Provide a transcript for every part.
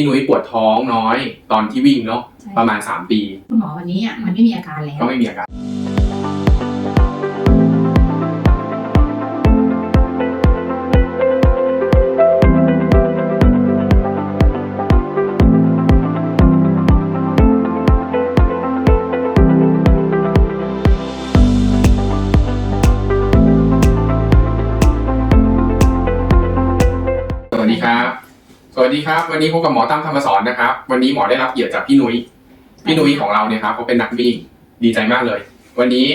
พี่นุ้ยปวดท้องน้อย ตอนที่วิ่งเนาะใช่ ประมาณ 3 ปี คุณหมอวันนี้อะมันไม่มีอาการแล้ว ก็ไม่มีอาการ วัสดีครับวันนี้พบกับหมอตั้มธรรมสอนนะครับ วันนี้หมอได้รับเกียรติจากพี่นุ้ยพี่นุ้ยของเราเนี่ยครับเขาเป็นนักวิ่งดีใจมากเลย วันนี้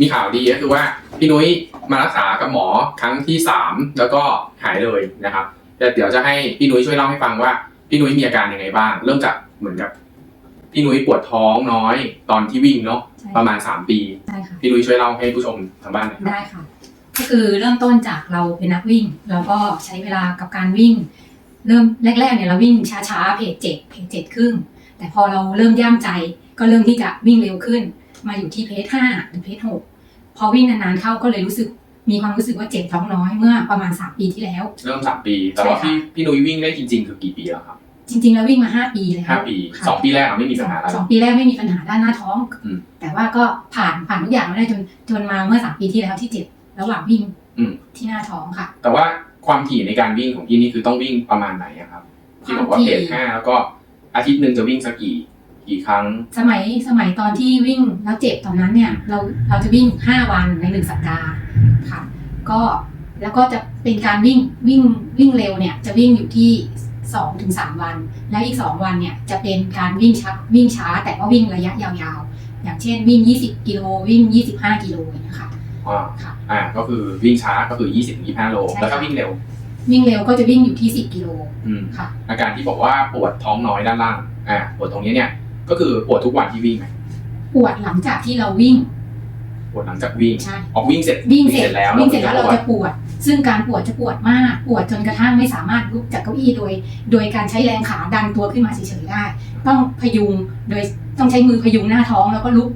มีข่าวดีก็คือว่าพี่นุ้ยมารักษากับหมอครั้งที่สามแล้วก็หายเลยนะครับแต่เดี๋ยวจะให้พี่นุ้ยช่วยเล่าให้ฟังว่าพี่นุ้ยมีอาการยังไงบ้าง เริ่มจากเหมือนกับพี่นุ้ยปวดท้องน้อยตอนที่วิ่งเนาะใช่ ประมาณสามปี ใช่ค่ะพี่นุ้ยช่วยเล่าให้ผู้ชมทางบ้านหน่อยครับได้ค่ะ ก็คือเริ่มต้นจากเราเป็นนักวิ่งเราก็ใช้เวลากับการวิ่ง เริ่มแรกๆเนี่ยเราวิ่งช้าๆ เพจเจ็ดเพจเจ็ดครึ่ง แต่พอเราเริ่มย่ามใจ ก็เริ่มที่จะวิ่งเร็วขึ้น มาอยู่ที่เพจห้าหรือเพจหกพอวิ่งนานๆเข้าก็เลยรู้สึกมีความรู้สึกว่าเจ็บท้องน้อยเมื่อประมาณสามปีที่แล้ว เริ่มสามปี แต่ว่าใช่พี่ค่ะพี่นุ้ยวิ่งได้จริง ๆ คือกี่ปีแล้วครับ จริง ๆ แล้ววิ่งมาห้าปีแล้วห้าปีค่ะสองปีแรกอะไม่มีปัญหาอะไรสองปีแรกไม่มีปัญหาด้านหน้าท้องอืมแต่ว่าก็ผ่านผ่านทุกอย่างมาได้จนจนมาเมื่อสามปีที่แล้วที่เจ็บระหว่างวิ่งอืมที่หน้าท้องค่ะ แต่ว่า ความถี่ในการวิ่งของพี่นี่คือต้องวิ่งประมาณไหนอะครับที่บอกว่าความถี่เพจห้าแล้วก็อาทิตย์หนึ่งจะวิ่งสักกี่กี่ครั้ง สมัยสมัยตอนที่วิ่งแล้วเจ็บตอนนั้นเนี่ย เราเราจะวิ่ง5วันในหนึ่งสัปดาห์ค่ะ ก็แล้วก็จะเป็นการวิ่งวิ่งวิ่งเร็วเนี่ยจะวิ่งอยู่ที่2ถึง3วัน แล้วอีก2วันเนี่ยจะเป็นการวิ่งช้าวิ่งช้าแต่ว่าวิ่งระยะยาวๆ อย่างเช่นวิ่ง 20 กิโลวิ่ง 25 กิโลอย่างเงี้ยค่ะ อ่าค่ะอ่าก็คือวิ่งช้าก็คือ 20ถึง25 โลใช่แล้วถ้าค่ะวิ่งเร็ว วิ่งเร็วก็จะวิ่งอยู่ที่ 10 กิโลอืมค่ะ อาการที่บอกว่าปวดท้องน้อยด้านล่างอ่าปวดตรงนี้เนี่ย ก็คือปวดทุกวันที่วิ่งไหมปวดหลังจากที่เราวิ่ง ปวดหลังจากวิ่งใช่ออกวิ่งเสร็จวิ่งเสร็จแล้ววิ่งเสร็จแล้วเราปวดจะปวด ซึ่งการปวดจะปวดมาก ปวดจนกระทั่งไม่สามารถลุกจากเก้าอี้โดย โดยการใช้แรงขาดันตัวขึ้นมาเฉยๆได้ ต้องพยุงโดยต้องใช้มือพยุงหน้าท้องแล้วก็ลุก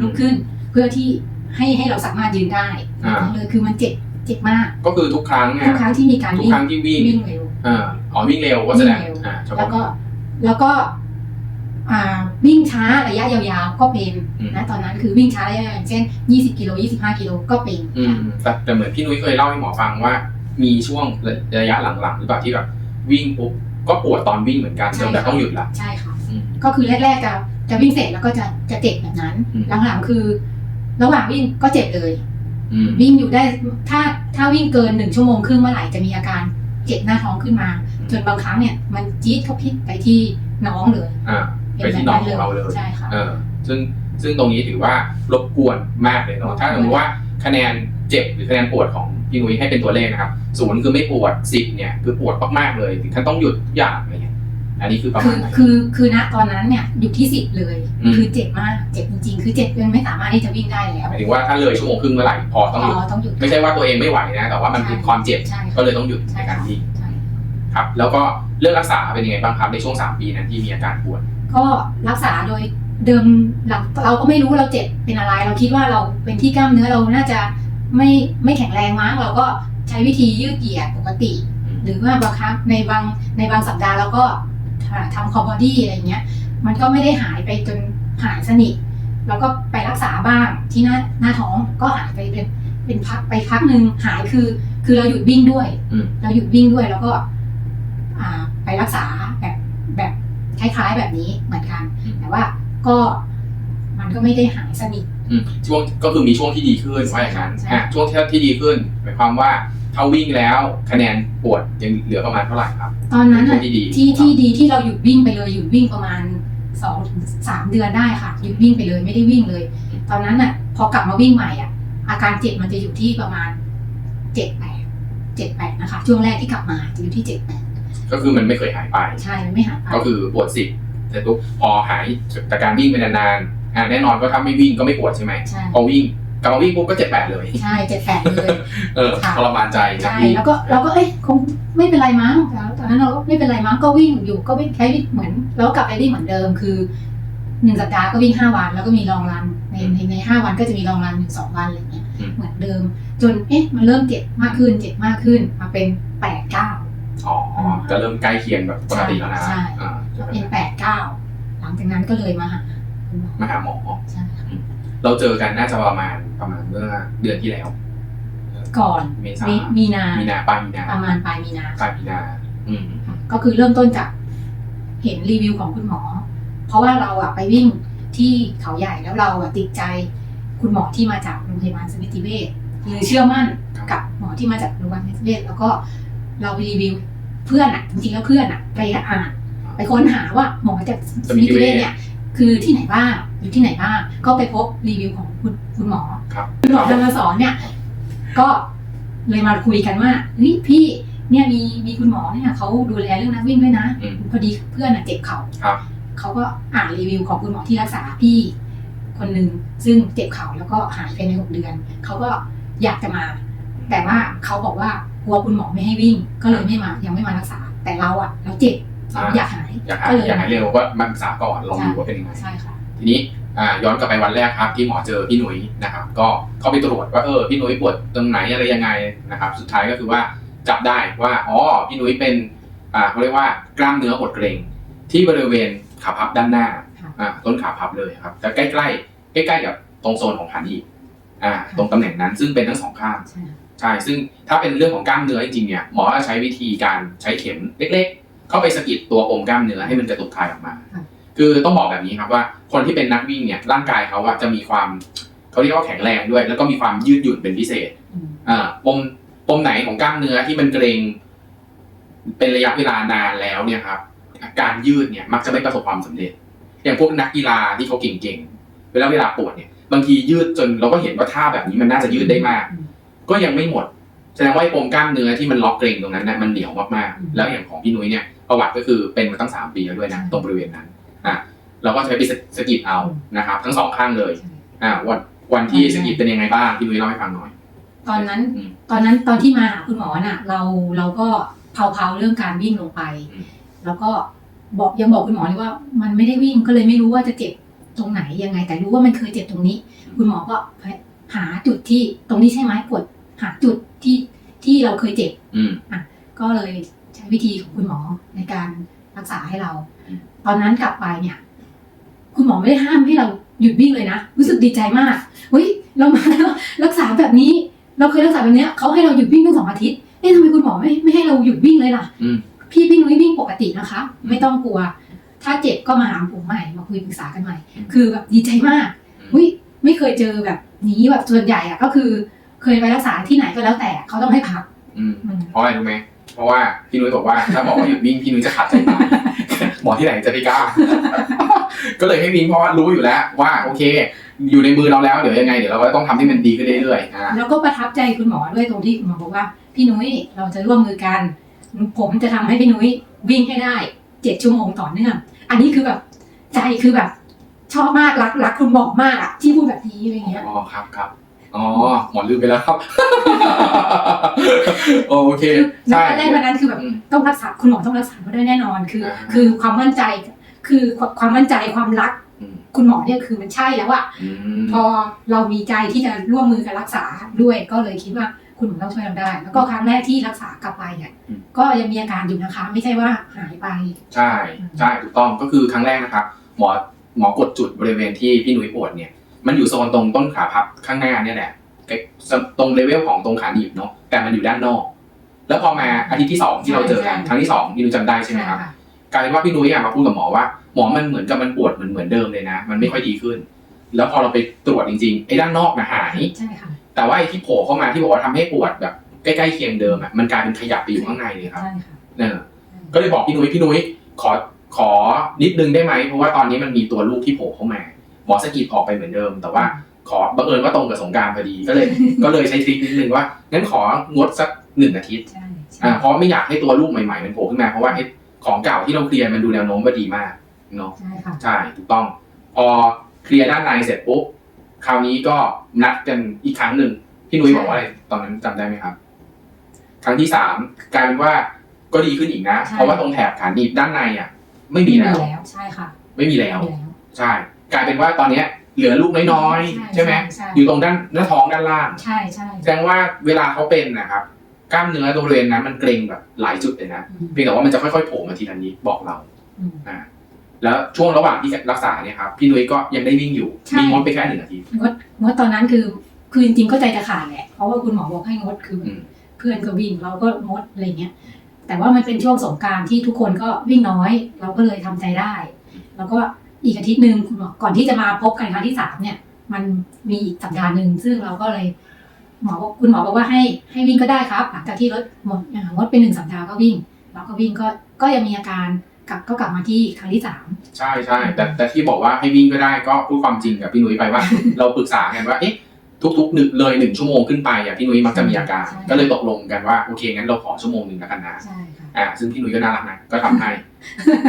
ลุกขึ้น เพื่อที่ ให้ให้เราสามารถยืนได้อ่า เลยคือมันเจ็บเจ็บมากก็คือทุกครั้งเนี่ทุยกครั้งที่มีการทุกวิ่งครั้งที่วิ่งวิ่งเร็ว อ่าอ๋อวิ่งเร็วก็แสดงวิ่งเร็ว อ่าเฉแล้พาะวก็แล้วก็อ่าวิ่งช้าระยะยาวๆก็เป็นอืม นะตอนนั้นคือวิ่งช้าระยะยาวอย่างเช่น 20กิโล25กิโลก็เป็นอืมแต่แต่เหมือนพี่นุ้ยเคยเล่าให้หมอฟังว่า มีช่วงระยะหลังๆหรือเปล่าที่แบบวิ่งปุ๊บก็ปวดตอนวิ่งเหมือนกันใช่จนแบบค่ะต้องหยุดละ ใช่ค่ะ อืมก็คือแรกๆจะจะวิ่งเสร็จแล้วก็จะจะเจ็บแบบนั้น อืม หลังๆคือ ระหว่างวิ่งก็เจ็บเลยอืมวิ่งอยู่ได้ถ้าถ้าวิ่งเกินหนึ่งชั่วโมงครึ่งเมื่อไหร่จะมีอาการเจ็บหน้าท้องขึ้นมา จนบางครั้งเนี่ย มันจี๊ดเข้าพิษไปที่น้องเลยอ่าไปที่น้องของเราเลยใช่ค่ะเออซึ่งซึ่งตรงนี้ถือว่ารบกวนมากเลยเนาะถ้าสมมติว่าคะแนนเจ็บหรือคะแนนปวดของพี่นุ้ยให้เป็นตัวเลขนะครับศูนย์คือไม่ปวดสิบเนี่ยคือปวดมากๆเลย ถึงขั้นต้องหยุดทุกอย่างอะไรเงี้ย อันนี้คือประคืมาณอไหน คือคือณตอนนั้นเนี่ยอยู่ที่สิบเลย อืม คือเจ็บมากเจ็บจริงๆ คือเจ็บจนไม่สามารถที่จะวิ่งได้แล้วหมายถึงว่าถ้าเลยชั่วโมงครึ่งเมื่อไหร่พอต้องหยุดต้องหยุดไม่ใช่ว่าตัวเองไม่ไหวนะ แต่ว่ามันเป็นความเจ็บ ใช่ก็เลยต้องหยุดในใช่การค่ะวิ่งใช่ ครับ แล้วก็เรื่องรักษาเป็นยังไงบ้างครับในช่วงสามปีนั้นที่มีอาการปวด ก็รักษาโดยเดิมหลังเราก็ไม่รู้เราเจ็บเป็นอะไร เราคิดว่าเราเป็นที่กล้ามเนื้อเราน่าจะไม่ไม่แข็งแรงมั้งเราก็ใช้วิธียืดเหยียดปกติ หรือว่าบางครั้งในบางในบางสัปดาห์เราก็ ทำคอมบอดี้อะไรเงี้ย มันก็ไม่ได้หายไปจนหายสนิทเราก็ไปรักษาบ้างที่หน้าหน้าท้องก็หายไปเป็นเป็นพักไปพักหนึ่งหายคือ คือเราหยุดวิ่งด้วยอืมเราหยุดวิ่งด้วยแล้วก็ อ่าไปรักษาแบบแบบคล้ายๆแบบนี้เหมือนกันอืมแต่ว่าก็มันก็ไม่ได้หายสนิทอืมช่วงก็คือมีช่วงที่ดีขึ้นว่าอย่างนั้นใช่อะช่วงที่ที่ดีขึ้นหมายความว่า ถ้าวิ่งแล้วคะแนนปวดยังเหลือประมาณเท่าไหร่ครับ ตอนนั้นช่วน่ะงที่ดีที่ที่ดีที่เราหยุดวิ่งไปเลยหยุดวิ่งประมาณสองถึงสามเดือนได้ค่ะหยุดวิ่งไปเลยไม่ได้วิ่งเลย ตอนนั้นน่ะพอกลับมาวิ่งใหม่อะอาการเจ็บมันจะอยู่ที่ประมาณเจ็ดแปดเจ็ดแปดนะคะ ช่วงแรกที่กลับมาจะอยู่ที่เจ็ดแปดก็คือมันไม่เคยหายไปใช่มันไม่หายไปก็คือปวดสิบเสร็จปุ๊บพอหายจากการวิ่งไปนานๆอะแน่นอนก็ถ้าไม่วิ่งก็ไม่ปวดใช่ไหมใช่พอวิ่ง กลับมาวิ่งปุ๊บก็เจ็บแปดเลย ใช่เจ็ดแปดเลย เออค่ะ ทรมานใจนะใช่วิ่งแล้วก็เราก็เอ้ยคงไม่เป็นไรมั้งแล้วตอนนั้นเราก็ไม่เป็นไรมั้งก็วิ่งอยู่ก็วิ่งใช้เหมือนเราก็กลับไปวิ่งเหมือนเดิมคือหนึ่งสัปดาห์ก็วิ่งห้าวันแล้วก็มีลองรันในในในห้าวันก็จะมีลองรันอยู่สองวันอะไรเงี้ยเหมือนเดิม จนเอ๊ะมันเริ่มเจ็บมากขึ้นเจ็บมากขึ้นมาเป็นแปดเก้าอ๋อจะเริ่มใกล้เคียงแบบปกติแล้วนะใช่อ่าจากนั้นก็เลยมาหาคุณหมอมาหาหมอใช่ค่ะ เราเจอกันน่าจะประมาณประมาณเมื่อเดือนที่แล้ว ก่อนเมษามีมีนามีนาปลายมีนาประมาณปลายมีนาปลายมีนา อืมค่ะก็คือเริ่มต้นจากเห็นรีวิวของคุณหมอ เพราะว่าเราอะไปวิ่งที่เขาใหญ่แล้วเราอะติดใจคุณหมอที่มาจากโรงพยาบาลสมิติเวชคือเชื่อมั่นกับหมอที่มาจากโรงพยาบาลสมิติเวชแล้วก็เราไปรีวิวเพื่อนอะจริงๆแล้วเพื่อนอะไปอ่านไปค้นหาว่าหมอจากสมิติเวชเนี่ยคือที่ไหนบ้าง อยู่ที่ไหนบ้างก็ไปพบรีวิวของคุณคุณหมอครับ คุณหมอธรรมสอนเนี่ย ก็เลยมาคุยกันว่าเฮ้ยพี่เนี่ยมีมีคุณหมอเนี่ยเขาดูแลเรื่องนักวิ่งด้วยนะอืม พอดีเพื่อนอะเจ็บเข่า ครับ เขาก็อ่านรีวิวของคุณหมอที่รักษาพี่ คนหนึ่งซึ่งเจ็บเข่าแล้วก็หายไปในหกเดือน เขาก็อยากจะมา แต่ว่าเขาบอกว่ากลัวคุณหมอไม่ให้วิ่ง ก็เลยไม่มายังไม่มารักษา แต่เราอะเราเจ็บเราอยากหาย อยากหาก็เลย อยากหายเร็วก็มาปรึกษาก่อนลองดูว่าเป็นยังไงใช่ค่ะ ทีนี้อ่าย้อนกลับไปวันแรกครับที่หมอเจอพี่หนุ่ยนะครับ ก็เข้าไปตรวจว่าเออพี่หนุ่ยปวดตรงไหนอะไรยังไงนะครับ สุดท้ายก็คือว่าจับได้ว่าอ๋อพี่หนุ่ยเป็นอ่าเขาเรียกว่ากล้ามเนื้อหดเกร็งที่บริเวณขาพับด้านหน้าค่ะอ่าต้นขาพับเลยครับแต่ใกล้ๆใกล้ๆกับตรงโซนของขาหนีบอ่าตรงตำแหน่งนั้นซึ่งเป็นทั้งสองข้างใช่ค่ะใช่ซึ่งถ้าเป็นเรื่องของกล้ามเนื้อจริงๆเนี่ยหมอจะใช้วิธีการใช้เข็มเล็ก ๆ เข้าไปสะกิดตัวปมกล้ามเนื้อให้มันกระตุกคลายออกมา คือต้องบอกแบบนี้ครับว่าคนที่เป็นนักวิ่งเนี่ยร่างกายเขาอะจะมีความเขาเรียกว่าแข็งแรงด้วย แล้วก็มีความยืดหยุ่นเป็นพิเศษอืมอ่าปมปมไหนของกล้ามเนื้อที่มันเกร็งเป็นระยะเวลานานแล้วเนี่ยครับการยืดเนี่ยมักจะไม่ประสบความสำเร็จ อย่างพวกนักกีฬาที่เขาเก่งๆเวลาเวลาปวดเนี่ย บางทียืดจนเราก็เห็นว่าท่าแบบนี้มันน่าจะยืดได้มากอืมก็ยังไม่หมดแสดงว่าไอ้ปมกล้ามเนื้อที่มันล็อกเกร็งตรงนั้นนะมันเหนียวมากอืมๆแล้วอย่างของพี่นุ้ยเนี่ยประวัติก็คือเป็นมาตั้งสามปีแล้วด้วยนะใช่ตรงบริเวณนั้น อะเราก็ใช้ไปสะกิดเอาอืมนะครับ ทั้งสองข้างเลยใช่อ่าวันวันที่อืมสะกิดเป็นยังไงบ้างพี่นุ้ยเล่าให้ฟังหน่อย ตอนนั้นอืมตอนนั้นตอนที่มาหาคุณหมอน่ะ เราเราก็เผาๆเรื่องการวิ่งลงไปอืมแล้วก็บอกยังบอกคุณหมอเลยว่า มันไม่ได้วิ่งก็เลยไม่รู้ว่าจะเจ็บตรงไหนยังไง แต่รู้ว่ามันเคยเจ็บตรงนี้ คุณหมอก็หาจุดที่ตรงนี้ใช่ไหมปวดหาจุดที่ที่เราเคยเจ็บอืมก็เลยใช้วิธีของคุณหมอในการรักษาให้เราอืม ตอนนั้นกลับไปเนี่ย คุณหมอไม่ได้ห้ามให้เราหยุดวิ่งเลยนะ รู้สึกดีใจมากเฮ้ยเรามาแล้วรักษาแบบนี้ เราเคยรักษาแบบเนี้ยเขาให้เราหยุดวิ่งตั้งสองอาทิตย์เอ๊ะทำไมคุณหมอไม่ไม่ให้เราหยุดวิ่งเลยล่ะอืมพี่พี่นุ้ยวิ่งปกตินะคะอืมไม่ต้องกลัว ถ้าเจ็บก็มาหาผมใหม่มาคุยปรึกษากันใหม่อืมคือแบบดีใจมากเฮ้ยไม่เคยเจอแบบนี้แบบส่วนใหญ่อะก็คือ เคยไปรักษาที่ไหนก็แล้วแต่เขาต้องให้พักอืมอืมเพราะอะไรรู้ไหมเพราะว่าพี่นุ้ยบอกว่าถ้าบอกว่าหยุดวิ่งพี่นุ้ยจะขาดใจตายห มอที่ไหนจะไปกล้า ก็เลยให้วิ่งเพราะว่ารู้อยู่แล้ว ว่าโอเค อยู่ในมือเราแล้วเดี๋ยวยังไงเดี๋ยวเราก็ต้องทำให้มันดีขึ้นเรื่อยๆอ่าแล้วก็ประทับใจคุณหมอด้วยตรงที่คุณหมอบอกว่า พี่นุ้ยเราจะร่วมมือกัน ผมจะทำให้พี่นุ้ยวิ่งให้ได้เจ็ดชั่วโมงต่อเนื่องอันนี้คือแบบใจคือแบบ ชอบมากรักรักคุณหมอมากอะที่พูดแบบนี้อะไรเงี้ยอ๋อครับครับ อ๋อหมอลืมไปแล้วครับ โอเคคือใช่ในวันนั้นคือแบบอืมต้องรักษาคุณหมอต้องรักษาเขาได้แน่นอนคือ อ่า คือความมั่นใจ คือความมั่นใจความรักอืมคุณหมอเนี่ยคือมันใช่แล้วอะอืม พอเรามีใจที่จะร่วมมือกันรักษาด้วย ก็เลยคิดว่าคุณหมอต้องช่วยเราได้ แล้วก็ครั้งแรกที่รักษากลับไปเนี่ยอืม ก็ยังมีอาการอยู่นะคะ ไม่ใช่ว่าหายไป ใช่ใช่ถูกต้องก็คือครั้งแรกนะครับหมอหมอกดจุดบริเวณที่พี่หนุ่ยปวดเนี่ย มันอยู่โซนตรงต้นขาพับข้างหน้าเนี่ยแหละใกล้ตรงเลเวลของตรงขาหนีบเนาะแต่มันอยู่ด้านนอก แล้วพอมาอาทิตย์ที่สองที่เราเจอกันใช่ครั้งที่สองพี่นุ้ยจำได้ใช่ไหมครับค่ะกลายเป็นว่าพี่นุ้ยอะมาพูดกับหมอว่าหมอมันเหมือนกับมันปวดเหมือนเหมือนเดิมเลยนะ มันไม่ค่อยดีขึ้น แล้วพอเราไปตรวจจริงๆไอ้ด้านนอกนะหายใช่ค่ะแต่ว่าไอ้ที่โผล่เข้ามาที่บอกว่าทำให้ปวดแบบใกล้ๆเคียงเดิมอะมันกลายเป็นขยับไปอยู่ข้างในเลยครับใช่ค่ะเออก็เลยบอกพี่นุ้ยพี่นุ้ยขอขอนิดนึงได้ไหมเพราะว่าตอนนี้มันมีตัวลูกที่โผล่เข้ามา หมอสะกิดออกไปเหมือนเดิม แต่ว่าขอบังเอิญว่าตรงกับสงกรารพอดีก็เลย ก็เลยใช้ทริคนิดนึงว่างั้นของดสักหนึ่งอาทิตย์ใช่ใช่อ่าเพราะไม่อยากให้ตัวลูกใหม่ๆมันโผล่ขึ้นมาเพราะว่าไอ้ของเก่าที่เราเคลียร์มันดูแนวโน้มว่าดีมากเนาะใช่ค่ะใช่ถูกต้อง พอเคลียร์ด้านในเสร็จปุ๊บคราวนี้ก็นัดกันอีกครั้งหนึ่งพี่นุ้ยบอกว่าอะไรตอนนั้นจำได้ไหมครับ ครั้งที่สามกลายเป็นว่าก็ดีขึ้นอีกนะ เพราะว่าตรงแถบขาหนีบด้านในอะ ไม่มีแล้วแล้วใช่ค่ะ ไม่มีแล้วมีแล้วใช่ กลายเป็นว่าตอนเนี้ยเหลือลูกน้อยๆ ใช่ไหมใช่ อยู่ตรงด้านหน้าท้องด้านล่าง ใช่ใช่ แสดงว่าเวลาเขาเป็นนะครับ กล้ามเนื้อตรงบริเวณนั้นมันเกร็งแบบหลายจุดเลยนะอืมเพียงแต่ว่ามันจะค่อยๆโผล่มาทีละนิดบอกเราอืมอ่าแล้วช่วงระหว่างที่รักษาเนี่ยครับพี่นุ้ยก็ยังได้วิ่งอยู่ใช่ มีงดไปแค่หนึ่งนาทีงดงดตอนนั้นคือคือจริงๆก็ใจจะขาดแหละเพราะว่าคุณหมอบอกให้งดคืออม เพื่อนก็วิ่งเราก็งดอะไรเงี้ย แต่ว่ามันเป็นช่วงสงกรารที่ทุกคนก็วิ่งน้อย เราก็เลยทำใจได้ แล้วก็ อีกอาทิตย์หนึ่งคุณหมอก่อนที่จะมาพบกันครั้งที่สามเนี่ย มันมีอีกสัปดาห์หนึ่งซึ่งเราก็เลยหมอบอกคุณหมอบอกว่าให้ให้วิ่งก็ได้ครับ หลังจากที่ลดหมดอ่างดไปหนึ่งสัปดาห์ก็วิ่งเราก็วิ่งก็ก็ยังมีอาการกลับก็กลับมาที่ครั้งที่สามใช่ใช่แต่แต่ที่บอกว่าให้วิ่งก็ได้ก็พูดความจริงกับพี่นุ้ยไปว่า เราปรึกษากันว่าเอ๊ะทุกๆหนึ่งเลยหนึ่งชั่วโมงขึ้นไปอะพี่นุ้ยมักจะมีอาการใช่ก็เลยตกลงกันว่าโอเคงั้นเราขอชั่วโมงหนึ่งแล้วกันนะใช่ค่ะ อ่าซึ่งพี่นุ้ยก็น่ารักนะก็ทำให้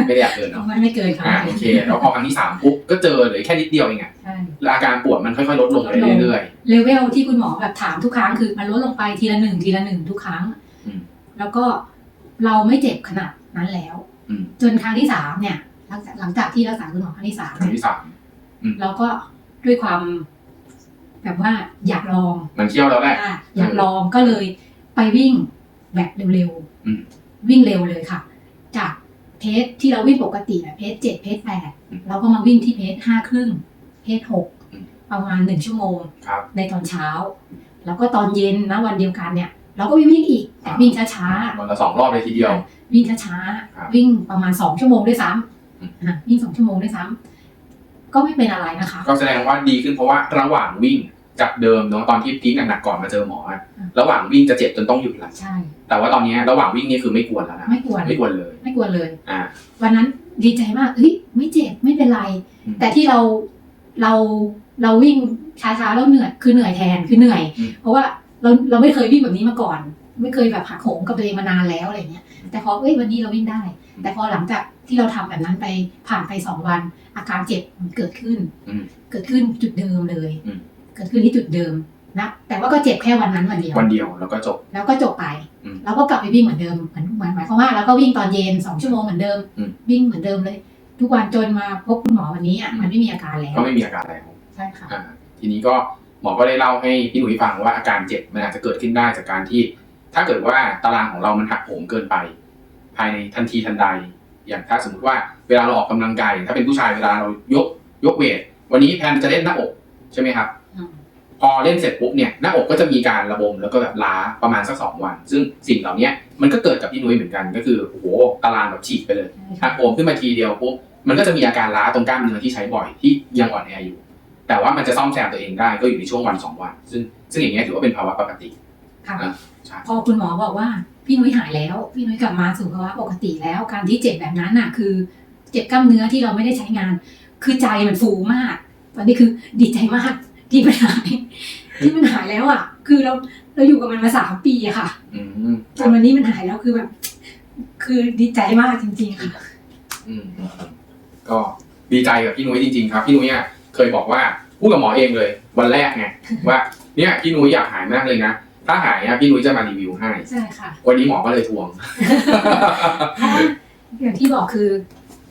ไม่ได้อยากเกินเนาะไม่ไม่เกินค่ะอ่าโอเคแล้วพอครั้งที่สามปุ๊บก็เจอเหลยแค่นิดเดียวเองอะใช่แล้วอาการปวดมันค่อยๆลดลงไปเรื่อยเลเวลที่คุณหมอแบบถามทุกครั้งคือมันลดลงไปทีละหนึ่งทีละหนึ่งทุกครั้งอืมแล้วก็เราไม่เจ็บขนาดนั้นแล้วอืมจนครั้งที่สามเนี่ย หลังจากหลังจากที่รักษาคุณหมอครั้งที่สามๆครั้งเนี่ยที่สามเราก็ด้วยความแบบว่าอยากลอง มันเที่ยวแล้วแหละอะอยากลองก็เลยไปวิ่งแบบเร็วอืมๆ วิ่งเร็วเลยค่ะ จากเพจที่เราวิ่งปกติอะเพจเจ็ดเพจแปดอืมเราก็มาวิ่งที่เพจห้าครึ่งเพจหกอืมประมาณหนึ่งชั่วโมงครับในตอนเช้า แล้วก็ตอนเย็นนะวันเดียวกันเนี่ย เราก็ไปวิ่งอีกแต่วิ่งช้าวันละสองรอบเลยทีเดียวๆวิ่งช้าครับๆวิ่งประมาณสองชั่วโมงด้วยซ้อืมำนะวิ่งสองชั่วโมงด้วยซ้ำก็ไม่เป็นอะไรนะคะ ก็แสดงว่าดีขึ้นเพราะว่าระหว่างวิ่ง จากเดิมเนาะตอนที่พีคหนักๆก่อนมาเจอหมออะอืมระหว่างวิ่งจะเจ็บจนต้องหยุดละใช่ แต่ว่าตอนนี้ระหว่างวิ่งนี่คือไม่กวนแล้วนะไม่กวนไม่กวนเลย ไม่กลัวเลย อ่า วันนั้นดีใจมากเฮ้ยไม่เจ็บไม่เป็นไรอืมแต่ที่เราเราเราวิ่งช้าๆแล้วเหนื่อยคือเหนื่อยแทนคือเหนื่อยอืมเพราะว่าเราเราไม่เคยวิ่งแบบนี้มาก่อน ไม่เคยแบบหักโหมกับตัวเองมานานแล้วอะไรเงี้ย แต่พอเอ้ยวันนี้เราวิ่งได้ แต่พอหลังจากที่เราทำแบบนั้นไปผ่านไปสองวัน อาการเจ็บมันเกิดขึ้นอืมเกิดขึ้นจุดเดิมเลยอืม เกิดขึ้นที่จุดเดิมนะแต่ว่าก็เจ็บแค่วันนั้นวันเดียว วันเดียวแล้วก็จบ แล้วก็จบไปอืมแล้วก็กลับไปวิ่งเหมือนเดิมเหมือนเหมือนหมายความว่าเราก็วิ่งตอนเย็นสองชั่วโมงเหมือนเดิมอืมวิ่งเหมือนเดิมเลย ทุกวันจนมาพบคุณหมอวันนี้อะอืมมันไม่มีอาการแล้วก็ไม่มีอาการแล้วใช่ค่ะอ่าทีนี้ก็หมอก็ได้เล่าให้พี่หนุ่ยฟังว่าอาการเจ็บมันอาจจะเกิดขึ้นได้จากการที่ ถ้าเกิดว่าตารางของเรามันหักโหมเกินไป ภายในทันทีทันใด อย่างถ้าสมมติว่าเวลาเราออกกำลังกายถ้าเป็นผู้ชายเวลาเรายกยกเวทวันนี้แพนจะเล่นหน้าอกใช่ไหมครับอืม พอเล่นเสร็จปุ๊บเนี่ยหน้าอกก็จะมีการระบมแล้วก็แบบล้าประมาณสักสองวัน ซึ่งสิ่งเหล่านี้มันก็เกิดกับพี่นุ้ยเหมือนกันก็คือโอ้โหตารางแบบฉีกไปเลยหักโหมขึ้นมาทีเดียวปุ๊บมันก็จะมีอาการล้าตรงกล้ามเนื้อที่ใช้บ่อยที่ยังอ่อนแออยู่ แต่ว่ามันจะซ่อมแซมตัวเองได้ก็อยู่ในช่วงวันสองวัน ซึ่งซึ่งอย่างเงี้ยถือว่าเป็นภาวะปกติค่ะอะใช่พอคุณหมอบอกว่าพี่นุ้ยหายแล้ว พี่นุ้ยกลับมาสู่ภาวะปกติแล้วการที่เจ็บแบบนั้นน่ะ คือเจ็บกล้ามเนื้อที่เราไม่ได้ใช้งาน คือใจมันฟูมาก ตอนนี้คือดีใจมาก ที่มันหายที่มันหายแล้วอะ คือเราเราอยู่กับมันมาสามปีอะค่ะอืมจนวันนี้มันหายแล้วคือแบบ คือดีใจมากจริง ๆ ค่ะ อืมอืมอืมก็ดีใจกับพี่นุ้ยจริง ๆ ครับพี่นุ้ยอะเคยบอกว่าพูดกับหมอเองเลย วันแรกไงว่าเนี่ยพี่นุ้ยอยากหายมากเลยนะถ้าหายอะพี่นุ้ยจะมารีวิวให้ใช่ค่ะ วันนี้หมอก็เลยทวงเพราะว่าอย่างที่บอกคือ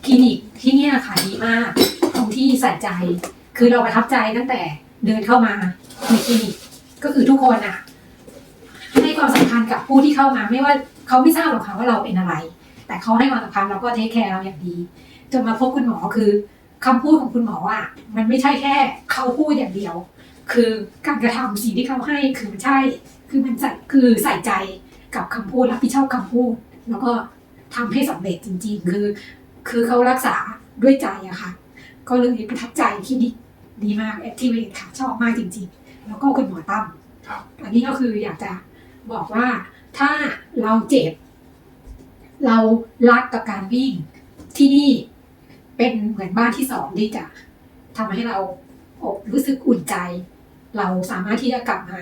คลินิกที่เนี่ยขายดีมากตรงที่ใส่ใจ คือเราประทับใจตั้งแต่ เดินเข้ามาในคลินิกก็คือทุกคนอะให้ความสำคัญกับผู้ที่เข้ามาไม่ว่าเขาไม่ทราบหรอกค่ะว่าเราเป็นอะไร แต่เขาให้ความสำคัญเราก็เทคแคร์เราอย่างดีจนมาพบคุณหมอคือคำพูดของคุณหมออะมันไม่ใช่แค่เขาพูดอย่างเดียว คือการกระทำสิ่งที่เขาให้คือมันใช่ คือมันใส่คือใส่ใจกับคำพูดรับผิดชอบคำพูด แล้วก็ทำให้สำเร็จจริง ๆ คือ คือเขารักษาด้วยใจอะค่ะ ก็เลยประทับใจที่ดี ดีมาก activate ค่ะ ชอบมากจริงๆ แล้วก็คุณหมอตั้มครับอันนี้ก็คืออยากจะบอกว่าถ้าเราเจ็บ เรารักกับการวิ่งที่นี่เป็นเหมือนบ้านที่สองที่จะทำให้เราอกรู้สึกอุ่นใจ เราสามารถที่จะกลับมา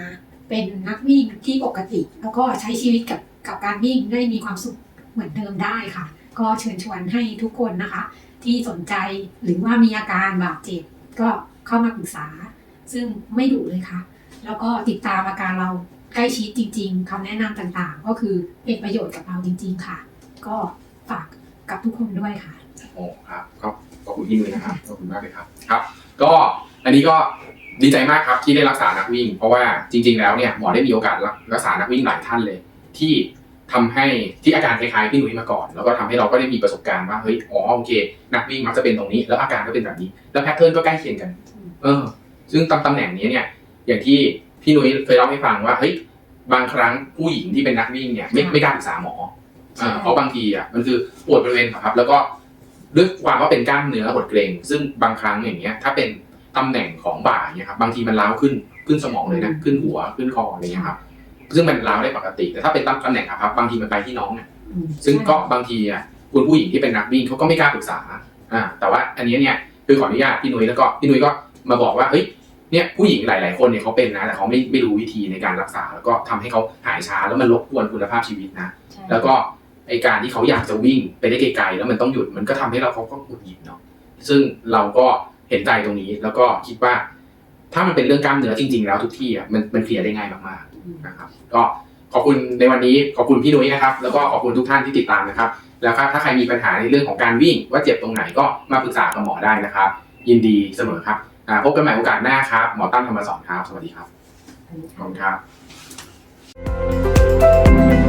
เป็นนักวิ่งที่ปกติ แล้วก็ใช้ชีวิตกับกับการวิ่งได้มีความสุขเหมือนเดิมได้ค่ะ ก็เชิญชวนให้ทุกคนนะคะ ที่สนใจหรือว่ามีอาการบาดเจ็บก็ เข้ามาปรึกษา ซึ่งไม่ดุเลยค่ะ แล้วก็ติดตามอาการเราใกล้ชิดจริง ๆคำแนะนำต่างๆ ก็คือเป็นประโยชน์กับเราจริง ๆ ค่ะ ก็ฝากกับทุกคนด้วยค่ะโอ้ครับก็ขอบคุณพี่นุ้ยนะครับขอบคุณมากเลยครับครับ ก็อันนี้ก็ดีใจมากครับที่ได้รักษานักวิ่ง เพราะว่าจริง ๆ แล้วเนี่ยหมอได้มีโอกาสรักษานักวิ่งหลายท่านเลย ที่ทำให้ที่อาการคล้ายๆพี่หนุ่ยมาก่อน แล้วก็ทำให้เราก็ได้มีประสบการณ์ว่าเฮ้ยอ๋อโอเค นักวิ่งมักจะเป็นตรงนี้ แล้วอาการก็เป็นแบบนี้ แล้วแพทเทิร์นก็ใกล้เคียงกัน เออ ซึ่งตำตำแหน่งนี้เนี่ย อย่างที่พี่นุ้ยเคยเล่าให้ฟังว่าเฮ้ยบางครั้งผู้หญิงที่เป็นนักวิ่งเนี่ย ไม่ไม่กล้าปรึกษาหมออ่าเพราะบางทีอะมันคือปวดบริเวณครับ แล้วก็ด้วยความว่าเป็นกล้ามเนื้อหดเกร็งซึ่งบางครั้งอย่างเงี้ย ถ้าเป็นตำแหน่งของบ่าเนี่ยครับบางทีมันล้าวขึ้นขึ้นสมองเลยนะขึ้นหัวขึ้นคออะไรเงี้ยครับซึ่งมันล้าวได้ปกติ แต่ถ้าเป็นตำแหน่งอะครับ บางทีมันไปที่น้องเนี่ยอืมซึ่งก็บางทีอะคุณผู้หญิงที่เป็นนักวิ่งเขาก็ไม่กล้าปรึกษาอ่าแต่ว่าอันนี้เนี่ยคือขออนุญาตพี่นุ้ยแล้วก็พี่นุ้ยก็ มาบอกว่าเฮ้ยเนี่ยผู้หญิงหลาย ๆ คนเนี่ยเขาเป็นนะ แต่เขาไม่ไม่รู้วิธีในการรักษา แล้วก็ทำให้เขาหายช้าแล้วมันรบกวนคุณภาพชีวิตนะใช่แล้วก็ไอการที่เขาอยากจะวิ่งไปได้ไกลๆแล้วมันต้องหยุดมันก็ทำให้เราเขาก็หงุดหงิดเนาะซึ่งเราก็เห็นใจตรงนี้แล้วก็คิดว่า ถ้ามันเป็นเรื่องกล้ามเนื้อจริง ๆ แล้วทุกที่อะมันมันเคลียร์ได้ง่ายมากๆอืมนะครับก็ขอบคุณในวันนี้ขอบคุณพี่นุ้ยนะครับ แล้วก็ขอบคุณทุกท่านที่ติดตามนะครับ แล้วก็ถ้าใครมีปัญหาในเรื่องของการวิ่งว่าเจ็บตรงไหนก็มาปรึกษากับหมอได้นะครับ ยินดีเสมอครับ อ่าพบกันใหม่โอกาสหน้าครับ หมอตั้มธรรมสอนครับ สวัสดีครับ ขอบคุณครับ